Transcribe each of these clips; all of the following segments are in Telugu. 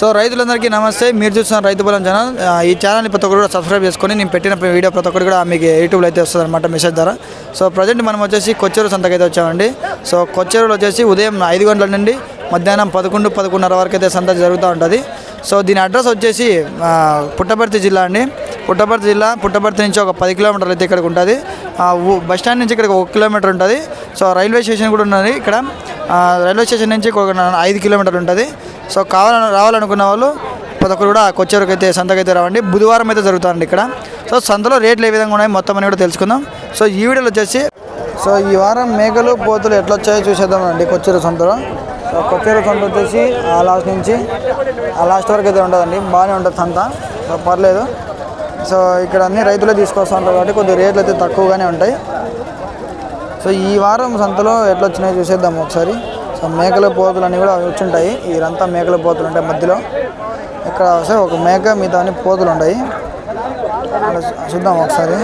సో రైతులందరికీ నమస్తే. మీరు చూస్తున్న రైతు బలం ఛానల్. ఈ ఛానల్ని ప్రతి ఒక్కరు కూడా సబ్స్క్రైబ్ చేసుకొని నేను పెట్టిన వీడియో ప్రతి ఒక్కరు కూడా మీకు యూట్యూబ్లో అయితే వస్తుంది అనమాట మెసేజ్ ద్వారా. సో ప్రజెంట్ మనం వచ్చేసి కొచ్చేరు సంతకి అయితే వచ్చామండి. సో కొచ్చేరులో వచ్చేసి ఉదయం ఐదు గంటల నుండి మధ్యాహ్నం పదకొండు పదకొండున్నర వరకు అయితే సంత జరుగుతూ ఉంటుంది. సో దీని అడ్రస్ వచ్చేసి పుట్టపర్తి జిల్లా అండి. పుట్టపర్తి జిల్లా పుట్టపర్తి నుంచి ఒక పది కిలోమీటర్లు అయితే ఇక్కడికి ఉంటుంది. బస్ స్టాండ్ నుంచి ఇక్కడికి ఒక కిలోమీటర్ ఉంటుంది. సో రైల్వే స్టేషన్ కూడా ఉన్నది ఇక్కడ. రైల్వే స్టేషన్ నుంచి ఒక ఐదు కిలోమీటర్లు ఉంటుంది. సో కావాలని రావాలనుకున్న వాళ్ళు ప్రతి ఒక్కరు కూడా కొచ్చేరుకు అయితే సంతకైతే రావండి. బుధవారం అయితే జరుగుతారండి ఇక్కడ. సో సంతలో రేట్లు ఏ విధంగా ఉన్నాయి మొత్తం అని కూడా తెలుసుకుందాం. సో ఈ వీడియోలో వచ్చేసి సో ఈ వారం మేకలు పోతులు ఎట్లా వచ్చాయో చూసేద్దాం అండి కొచ్చేరు సంతలో. సో కొచ్చేరు సంత వచ్చేసి ఆ లాస్ట్ నుంచి ఆ లాస్ట్ వరకు అయితే ఉంటుందండి. బాగానే ఉంటుంది సంత. సో పర్లేదు. సో ఇక్కడ అన్ని రైతులే తీసుకొస్తూ ఉంటారు కాబట్టి కొద్దిగా రేట్లు అయితే తక్కువగానే ఉంటాయి. సో ఈ వారం సంతలో ఎట్లా వచ్చినాయో చూసేద్దాం ఒకసారి. సో మేకల పోతులు అన్నీ కూడా వచ్చుంటాయి. ఇదంతా మేకల పోతులు ఉంటాయి మధ్యలో. ఇక్కడ వస్తే ఒక మేక మిగతా అన్ని పోతులు ఉంటాయి. చూద్దాం ఒకసారి.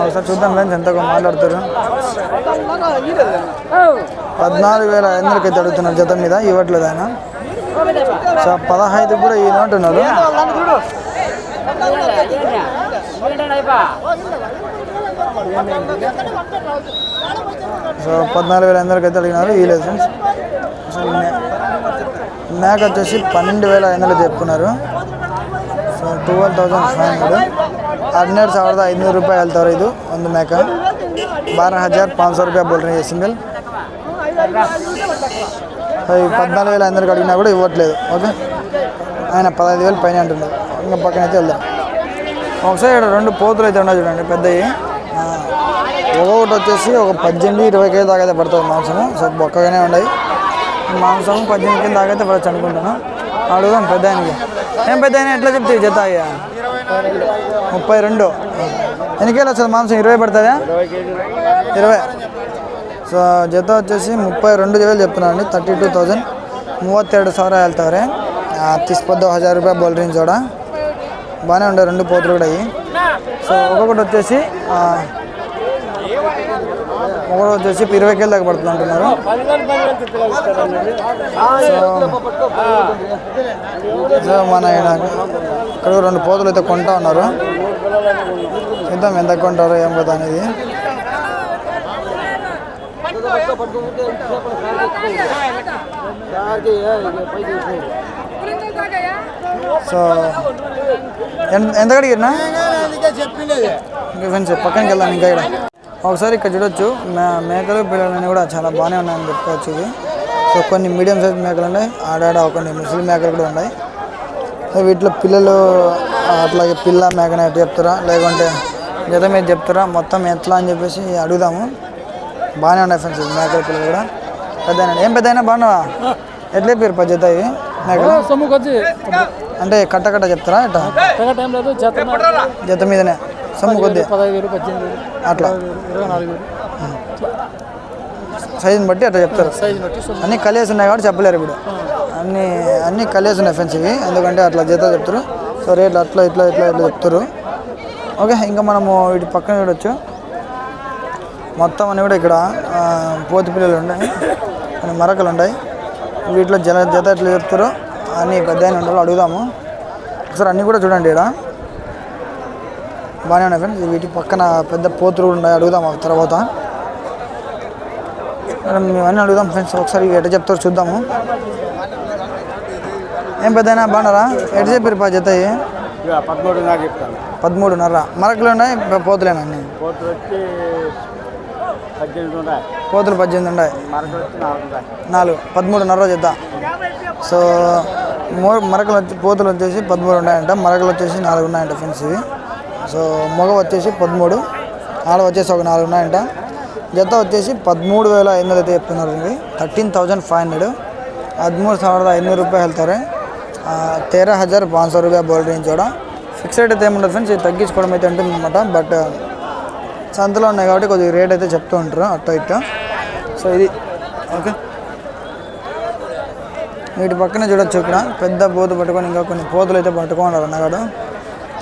ఒకసారి చూద్దాం లేని ఎంతగా మాట్లాడుతారు. పద్నాలుగు వేల ఐదు అయితే అడుగుతున్నారు జత మీద. ఇవ్వట్లేదు ఆయన? సో పదహైదు కూడా ఈయన అంటున్నారు సో పద్నాలుగు వేల ఐదు అయితే అడిగినారు ఈ లైసెన్స్ సో మేక వచ్చేసి పన్నెండు వేల ఐదు వందలు చెప్పుకున్నారు. So twelve thousand five hundred సవర్ద ఐదు రూపాయలు వెళ్తారు ఇది వంద మేక. ಮೇಕ హజార్ ಹಜಾರ್ సో రూపాయ ರೂಪಾಯಿ ಬೋಲ್ರಿ ಸಿಂಗಲ್ పద్నాలుగు వేల అందరికి అడిగినా కూడా ఇవ్వట్లేదు ఓకే? ఆయన పదహైదు వేలు పైన అంటున్నారు ఇంకా పక్కన అయితే వెళ్దాం. ఒకసారి ఇక్కడ రెండు పోతులు అయితే ఉన్నాయి చూడండి పెద్దవి. ఒక్కొక్కటి వచ్చేసి ఒక పద్దెనిమిది ఇరవై కేజీ దాకా అయితే పడుతుంది మాంసము. సో బొక్కగానే ఉన్నాయి. మాంసం పద్దెనిమిది కింద దాకా అయితే పడచ్చు అనుకుంటాను అడుగుదాం పెద్ద ఆయనకి. ఏం పెద్ద ఆయన ఎట్లా చెప్తే జత అయ్యా? ముప్పై రెండు. ఎన్ని కేజీలు వస్తుంది మాంసం? ఇరవై పడుతుందా? ఇరవై. ಸೊ ಜೊತೆ వచ్చేసి ముప్పై రెండు వేలు చెప్తున్నాను ತರ್ಟಿ ಟೂ ತೌಸಂಡ್ ಮೂವತ್ತೆರಡು ಸಾವಿರ ಹೇಳ್ತಾವ್ರೆ ಹತ್ತಿಸ್ಪದ್ದು హజార్ రూపాయ బోల్ రేంజ్ కూడా బాగానే ఉండే రెండు పోతులు కూడా అయ్యి సో ఒక్కొక్కటి వచ్చేసి ఆ, ఒకటి వచ్చేసి ఇరవై కేలు దాకా పడుతుంది అంటున్నారు సో సో మన ఈయన ఇక్కడ రెండు పోతులు అయితే కొంటా ఉన్నారు చూద్దాం ఎంత కొంటారో ఏం కదా అనేది సో ఎంత అడిగినా ఇంకా ఫ్రెండ్స్ పక్కనకి వెళ్దాం ఇంకా ఇక్కడ. ఒకసారి ఇక్కడ చూడొచ్చు. మే మేకలు పిల్లలన్నీ కూడా చాలా బాగానే ఉన్నాయని చెప్పుకోవచ్చు ఇది. సో కొన్ని మీడియం సైజ్ మేకలు ఉన్నాయి. ఆడాడ కొన్ని ముస్లిం మేకలు కూడా ఉన్నాయి. సో వీటిలో పిల్లలు అట్లాగే పిల్ల మేకని చెప్తారా? లేకుంటే జత మీద చెప్తారా? మొత్తం ఎట్లా అని చెప్పేసి అడుగుదాము. బాగానే ఉన్నాయి ఫ్రెండ్స్ మేకల పిల్లలు కూడా. పెద్ద ఏం పెద్ద అయినా బాగున్నావా? ఎట్లా పేరు పది జత ఇవి? మేకలు సొమ్ముకి వచ్చి. అంటే కట్ట కట్ట చెప్తారా లేదు జత మీదనే. సొమ్ము కొద్ది అట్లా. సైజుని బట్టి అట్లా చెప్తారు. అన్నీ కలిసి ఉన్నాయి కాబట్టి చెప్పలేరు ఇప్పుడు అన్నీ అన్నీ కలిసి ఉన్నాయి ఫ్రెండ్స్ ఇవి. ఎందుకంటే అట్లా జత చెప్తారు. సో రేట్లు అట్లా ఇట్లా ఇట్లా ఇట్లా చెప్తారు. ఓకే ఇంకా మనము వీటి పక్కన చూడొచ్చు. మొత్తం అన్నీ కూడా ఇక్కడ పోతు పిల్లలు ఉన్నాయి. కొన్ని మరకలు ఉన్నాయి. వీటిలో జల జత ఎట్లా చెప్తారో అన్నీ పెద్ద ఉండాలో అడుగుదాము. ఒకసారి అన్నీ కూడా చూడండి ఇక్కడ. బాగానే ఉన్నాయి ఫ్రెండ్స్. వీటి పక్కన పెద్ద పోతులు కూడా ఉన్నాయి. అడుగుదాం తర్వాత. మేమన్నీ అడుగుదాం ఫ్రెండ్స్. ఒకసారి ఎట్లా చెప్తారో చూద్దాము. ఏం పెద్దయినా బాగున్నారా? ఎట్లా చెప్పారు పా జత పదమూడున్నర మరకలు ఉన్నాయి పోతులేనా అన్ని? పోతులు కోతులు పద్దెనిమిది ఉండే నాలుగు. పదమూడున్నర రోజు ఇద్దాం సో మరకలు వచ్చి పోతులు వచ్చేసి పదమూడు ఉన్నాయంట. మరకలు వచ్చేసి నాలుగు ఉన్నాయంట ఫ్రెండ్స్ ఇవి. సో మగ వచ్చేసి పదమూడు. ఆడ వచ్చేసి ఒక నాలుగు ఉన్నాయంట. జత వచ్చేసి పదమూడు వేల ఐదు వందలు అయితే చెప్తున్నారు ఇవి. Thirteen thousand five hundred. పదమూడు ಸಾವಿರದ ಐನೂರು రూపాయలు వెళ్తారు. ತೇರ ಹಜಾರ್ పాన్సో రూపాయ ಬೋಲ್ಡ್ ರೇಂಜ್ ఫిక్స్ ఫిక్స్డ్ అయితే ఏముండదు ఫ్రెండ్స్ ఇది తగ్గించుకోవడం అయితే ఉంటుంది అనమాట బట్ సంతలో ఉన్నాయి కాబట్టి కొద్దిగా రేట్ అయితే చెప్తూ ఉంటారు అట్ట ఇట్ట సో ఇది ఓకే వీటి పక్కన చూడొచ్చు ఇక్కడ. పెద్ద పోతు పట్టుకొని ఇంకా కొన్ని పోతులు అయితే పట్టుకున్నారు అన్నగాడు.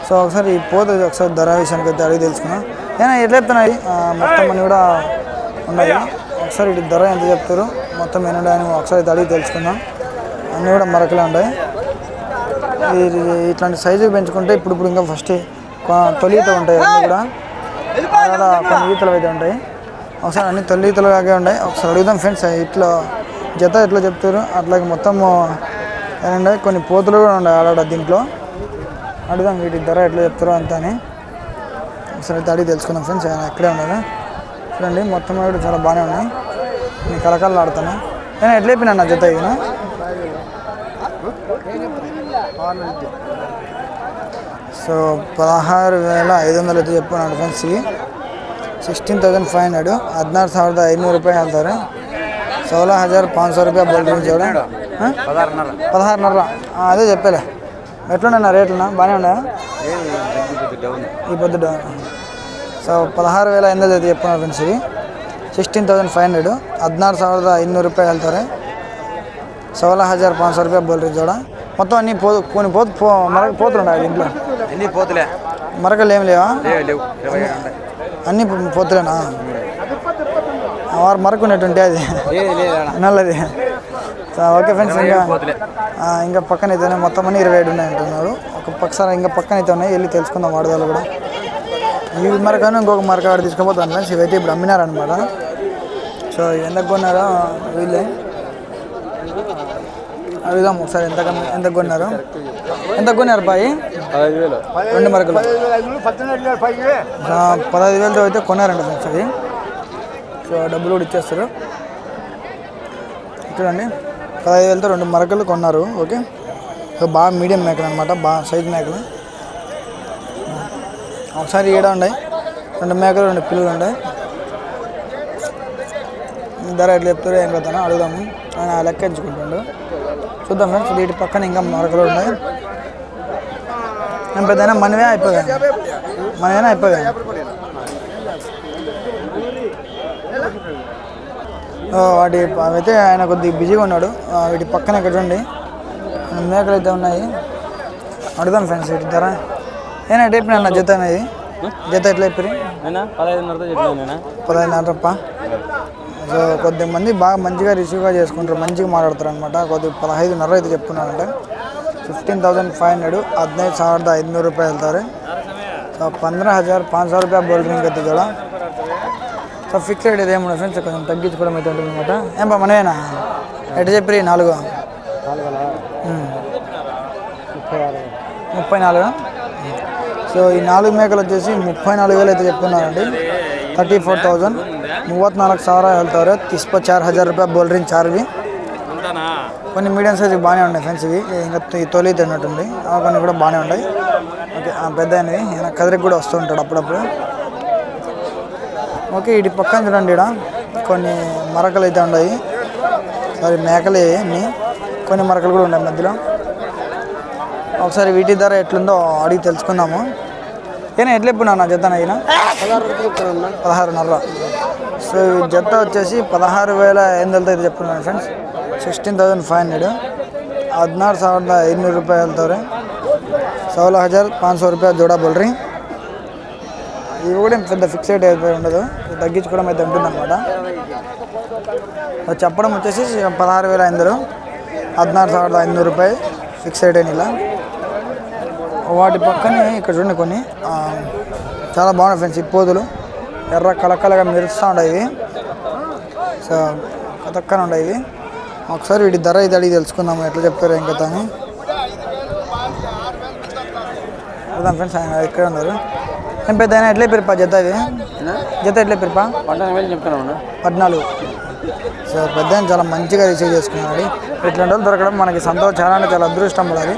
సో ఒకసారి ఈ పోత ఒకసారి ధర విషయానికి అయితే అడిగి తెలుసుకున్నాం. ఏనా ఎట్లా చెప్తున్నాయి? మొత్తం అన్ని కూడా ఉన్నాయి. ఒకసారి ఇటు ధర ఎంత చెప్తారు? మొత్తం ఎన్ని ఒకసారి అయితే అడిగి తెలుసుకుందాం. అన్నీ కూడా మరకలే ఉన్నాయి. ఇది ఇట్లాంటి సైజు పెంచుకుంటే ఇప్పుడు ఇప్పుడు ఇంకా ఫస్ట్ తొలి ఉంటాయి అన్నీ కూడా. అలా కొన్ని ఈతలు అయితే ఉంటాయి. ఒకసారి అన్ని తొలి ఈతలు లాగే ఉన్నాయి ఒకసారి అడుగుదాం ఫ్రెండ్స్ ఇట్లా జత ఎట్లా చెప్తారు? అట్లాగే మొత్తం ఏంటంటే కొన్ని పోతులు కూడా ఉన్నాయి ఆడాడ దీంట్లో. అడుగుదాం వీటి ధర ఎట్లా చెప్తారో అంత అని. ఒకసారి అయితే అడిగి తెలుసుకుందాం ఫ్రెండ్స్ ఆయన ఎక్కడే ఉన్నారు చూడండి మొత్తం కూడా చాలా బాగానే ఉన్నాయి. నేను కలకాలు ఆడుతాను నేను ఎట్లా చెప్పినా నా జత ఇది సో పదహారు వేల ఐదు వందలు అయితే చెప్పాను ఫ్రెండ్స్ ఇవి సిక్స్టీన్ థౌసండ్ ఫైవ్ హండ్రెడ్ ಹದಿನಾರು ಸಾವಿರದ ఐదు రూపాయలు వెళ్తారు ಸೋಲ హజార్ ಪಾಂಚ್ సో రూపాయ ಬೋಲ್ಡ್ రూమ్ ఎవడ పదహారున్నర అదే చెప్పలే. ఎట్లున్నా రేట్లున్నా బాగానే ఉన్నాయా ఈ పొద్దు డౌన్ సో పదహారు వేల ఎనిమిది అయితే చెప్పాను ఫ్రెండ్స్ ఇవి సిక్స్టీన్ థౌసండ్ ఫైవ్ హండ్రెడ్ హద్నారు ಸಾವಿರದ ఐదు రూపాయలు వెళ్తారు సోల హజార్ పాంచ్ సో రూపాయ బోల్డ్ రూమ్ చూడ మొత్తం అన్నీ పోదు కొన్ని పోతు పో మనకు పోతుండ ఇంట్లో ఎన్ని పోతులే. మరకలు ఏం లేవా? అన్ని పోతులేనా? వారు మరకు ఉన్నట్టుంటే అది. లేదు లేదు నల్లది. ఓకే ఫ్రెండ్స్ ఇంకా ఇంకా పక్కన అయితేనే మొత్తం అన్ని ఇరవై ఏడు ఉన్నాయి అంటున్నారు. ఒక పక్కసారి ఇంకా పక్కన అయితే ఉన్నాయి. వెళ్ళి తెలుసుకుందాం వాడదాలు కూడా. ఈ మరకను ఇంకొక మరక ఆడ తీసుకుపోతాను ఫ్రెండ్స్. ఇవైతే ఇప్పుడు అమ్మినారనమాట సో ఎంతకు కొన్నారో వీళ్ళే. అడుగుదాం ఒకసారి ఎంత ఎంత కొన్నారు. ఎంత కొన్నారు బాయి? రెండు మరకలు. పదహైదు వేలతో అయితే కొన్నారంట ఫ్రెండ్స్ అది సో డబ్బులు కూడా ఇచ్చేస్తారు. చూడండి పదహైదు వేలతో రెండు మరకలు కొన్నారు ఓకే? సో బాగా మీడియం మేకలు అనమాట బాగా సైజ్ మేకలు. ఒకసారి ఏడా ఉన్నాయి రెండు మేకలు రెండు పిల్లలు ఉన్నాయి ధర ఎట్లా చెప్తారో ఏం కదా అడుగుదాము. ఆయన లెక్క ఎంచుకుంటాడు. చూద్దాం ఫ్రెండ్స్ వీటి పక్కన ఇంకా మరకలు ఉన్నాయి. పెద్దయినా మనవే అయిపోయా. మనమేనా అయిపోయా. వాటి అవైతే ఆయన కొద్దిగా బిజీగా ఉన్నాడు. వీటి పక్కన ఇక్కడ మేకలు అయితే ఉన్నాయి. అడుగుదాం ఫ్రెండ్స్ వీటి ధర. ఏనా టైప్ నా జత అనేది? జత ఎట్లా చెప్పారు నేనా? పదహైదున్నరతో చెప్పినాను నేనా? పదహైదు రూపా సో కొద్ది మంది బాగా మంచిగా రిసీవ్గా చేసుకుంటారు. మంచిగా మాట్లాడతారు అనమాట కొద్ది పదహైదున్నర అయితే చెప్తున్నారంటే. ఫిఫ్టీన్ థౌసండ్ ఫైవ్ హండ్రెడ్ ಹದಿನೈದು ಸಾವಿರದ ಐದುನೂರು ರೂಪಾಯಿ ಹೇಳ್ತಾರೆ సో ಪಂದ್ರ హజార్ ಪಾಂಚ್ రూపాయ ರೂಪಾಯಿ అయితే ಡ್ರಿಂಕ್ సో ఫిక్స్ రేట్ ఇదేమో ఫ్రెండ్స్ కొంచెం తగ్గించుకోవడం అయితే ఉంటుంది అనమాట ఏం బా మనయేనా ఎట్ చెప్పి నాలుగు? ముప్పై నాలుగు? సో ఈ నాలుగు మేకలు వచ్చేసి ముప్పై నాలుగు వేలు అయితే చెప్తున్నారండి. థర్టీ ఫోర్ థౌజండ్ మూవత్ నాలుగు సార్ వెళ్తారు. తిస్ప చార్ హజార్ రూపాయ బోల్డ్రింగ్ చార్వి. కొన్ని మీడియం సైజ్ బాగానే ఉన్నాయి ఫ్రెండ్స్ ఇవి. ఇంకా తొలి తిన్నట్టుంది ఆ కొన్ని కూడా బాగానే ఉన్నాయి. ఓకే ఆ పెద్ద అయినవి ఈయన కదిరికి కూడా వస్తూ ఉంటాడు అప్పుడప్పుడు. ఓకే ఇటు పక్కన చూడండి ఇక్కడ కొన్ని మరకలు అయితే ఉన్నాయి. సారీ మేకలే అన్ని కొన్ని మరకలు కూడా ఉన్నాయి మధ్యలో. ఒకసారి వీటి ధర ఎట్లుందో అడిగి తెలుసుకుందాము. ఏనా ఎట్లా ఎప్పుడు నా జత అయినా పదహారున్నర. సో ఈ జత వచ్చేసి పదహారు వేల ఎనిమిది అయితే చెప్తున్నాను friends sixteen thousand five hundred హద్నారు ಸಾವಿರದ ಐನೂರು ರೂಪಾಯಿ రీ సోలో హజార్ పాంచ రూపాయలు ರೂಪಾಯಿ ಜೋಡ ఇవి కూడా పెద్ద ఫిక్స్డ్ అయిపోయి ఉండదు తగ్గించుకోవడం అయితే ఉంటుందన్నమాట చెప్పడం వచ్చేసి పదహారు వేల ఐదు హదినారు సవర్ణ ఐనూరు రూపాయలు ఫిక్స్ అయిన ఇలా వాటి పక్కనే ఇక్కడ చూడండి కొన్ని చాలా బాగున్నాయి ఫ్రెండ్స్ ఇప్పోదులు ఎర్ర కలకలగా మెరుస్తూ ఉండేవి సో కతక్కన ఉండేవి ఒకసారి వీటి ధర ఇది అడిగి తెలుసుకుందాము ఎట్లా చెప్తారు ఏం కదా అని. అర్థం ఫ్రెండ్స్ ఆయన ఇక్కడ ఉన్నారు? ఏం పెద్ద ఆయన ఎట్లే పెరిపా జత ఇది? జత ఎట్లే పెరిపా వేలు చెప్తున్నాను పద్నాలుగు. సో పెద్ద చాలా మంచిగా రిసీవ్ చేసుకున్నాడు ఇట్లాంటి వాళ్ళు దొరకడం మనకి సంతోషం చాలా అంటే చాలా అదృష్టం పడాలి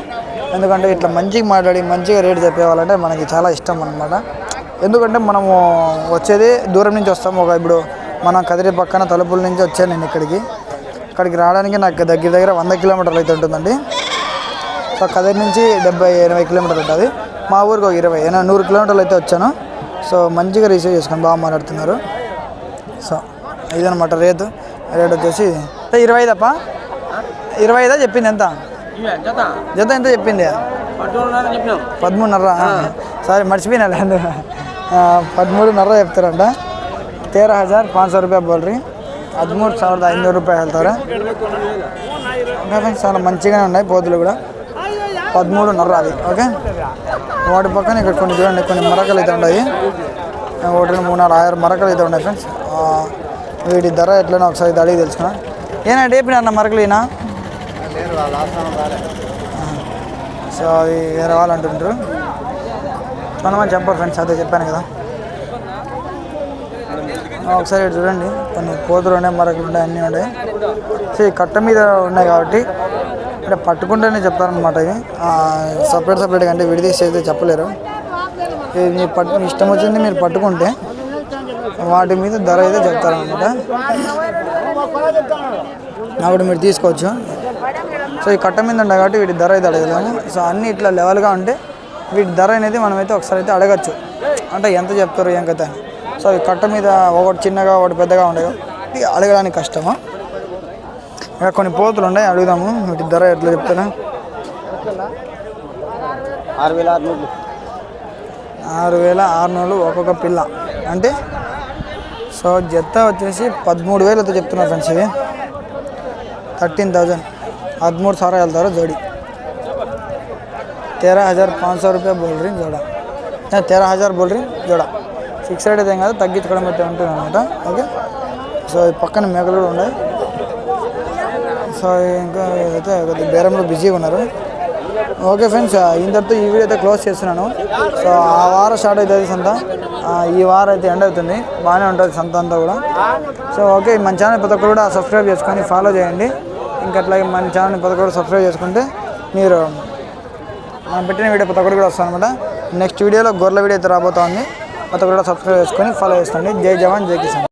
ఎందుకంటే ఇట్లా మంచిగా మాట్లాడి మంచిగా రేటు చెప్పేవాళ్ళంటే మనకి చాలా ఇష్టం అనమాట ఎందుకంటే మనము వచ్చేది దూరం నుంచి వస్తాము ఒక ఇప్పుడు మన కదిరి పక్కన తలుపుల నుంచి వచ్చాను నేను ఇక్కడికి. అక్కడికి రావడానికి నాకు దగ్గర దగ్గర వంద కిలోమీటర్లు అయితే ఉంటుందండి. సో కదిరి నుంచి డెబ్బై ఎనభై కిలోమీటర్లు ఉంటుంది. మా ఊరికి ఒక ఇరవై ఎనభై నూరు కిలోమీటర్లు అయితే వచ్చాను. సో మంచిగా రిసీవ్ చేసుకొని బాగా మాట్లాడుతున్నారు. సో ఇదనమాట రేటు. రేట్ వచ్చేసి ఇరవై ఐదప్ప? ఇరవై ఐదా చెప్పింది ఎంత? జత. ఎంత చెప్పింది? పదమూడున్నర సారీ మర్చిపోయినా పదమూడున్నర చెప్తారంట. తేరా హజార్ పాంచ్ సో రూపాయ బోల్ ಹದಿಮೂರು ಸಾವಿರದ ಐನೂರು ರೂಪಾಯಿ ಹೇಳ್ತಾರೆ ఇంకా ఫ్రెండ్స్ చాలా మంచిగానే ఉన్నాయి పోతులు కూడా పదమూడున్నర అది ఓకే వాటి పక్కన ఇక్కడ కొన్ని చూడండి కొన్ని మరకలు అయితే ఉన్నాయి ఒకటి రెండు మూడు నాలుగు ఆరు మరకలు అయితే ఉన్నాయి ఫ్రెండ్స్ ఆ, వీటి ధర ఎట్లనో ఒకసారి ఇది అడిగి తెలుసుకున్నా ఏనా డేపిన అన్న మరకలు ఈయన సో అది వేరే వాళ్ళు అంటుంటారు కొంతమంది చెప్పరు ఫ్రెండ్స్ అదే చెప్పాను కదా ఆ, ఒకసారి చూడండి. కొన్ని కోతులు ఉన్నాయి మరొకలు ఉన్నాయి అన్నీ ఉన్నాయి. సో ఈ కట్ట మీద ఉన్నాయి కాబట్టి అంటే పట్టుకుంటేనే చెప్తారనమాట ఇవి. సపరేట్ సపరేట్గా అంటే విడిదీసి అయితే చెప్పలేరు. ఇది మీ పట్టు ఇష్టం వచ్చింది మీరు పట్టుకుంటే వాటి మీద ధర అయితే చెప్తారనమాట అప్పుడు మీరు తీసుకోవచ్చు. సో ఈ కట్ట మీద ఉన్నాయి కాబట్టి వీటి ధర అయితే అడగలేము. సో అన్నీ ఇట్లా లెవెల్గా ఉంటే వీటి ధర అనేది మనమైతే ఒకసారి అయితే అడగచ్చు. అంటే ఎంత చెప్తారు ఏం కథ అని. సో ఈ కట్ట మీద ఒకటి చిన్నగా ఒకటి పెద్దగా ఉండేవి. ఇది అడగడానికి కష్టమా? ఇక్కడ కొన్ని పోతులు ఉన్నాయి అడుగుదాము. వీటి ధర ఎట్లా చెప్తాను? ఆరు వేల ఆరునూరు. ఆరు వేల ఆరునూరు ఒక్కొక్క పిల్ల. అంటే సో జత్త వచ్చేసి పదమూడు వేలతో చెప్తున్నారు ఫ్రెండ్స్ ఇవి. Thirteen thousand. పదమూడు సార్ వెళ్తారు జోడి. తేరా హజార్ పాంచ్ సో రూపాయ बोल रही जोड़ा तेरह हज़ार बोल ఫిక్స్ రేట్ అయితే ఏం కాదు తగ్గించుకోవడం అయితే ఉంటుంది అనమాట ఓకే? సో పక్కన మేకలు కూడా ఉన్నాయి. సో ఇంకా అయితే కొద్దిగా బేరంలో బిజీగా ఉన్నారు. ఓకే ఫ్రెండ్స్ ఇంతటితో ఈ వీడియో అయితే క్లోజ్ చేస్తున్నాను. సో ఆ వారం స్టార్ట్ అవుతుంది సంత. ఈ వారం అయితే ఎండ్ అవుతుంది. బాగానే ఉంటుంది సంత అంతా కూడా. సో ఓకే మన ఛానల్ ప్రతి ఒక్కరు కూడా సబ్స్క్రైబ్ చేసుకొని ఫాలో చేయండి. ఇంకా అట్లాగే మన ఛానల్ని ప్రతి ఒక్కరు సబ్స్క్రైబ్ చేసుకుంటే మీరు మనం పెట్టిన వీడియో ప్రతి ఒక్కరు కూడా వస్తుంది అనమాట నెక్స్ట్ వీడియోలో గొర్రెల వీడియో అయితే రాబోతోంది. ప్రతి ఒక్కరు కూడా సబ్స్క్రైబ్ చేసుకొని ఫాలో చేసుకోండి జై జవాన్ జై కిసాన్.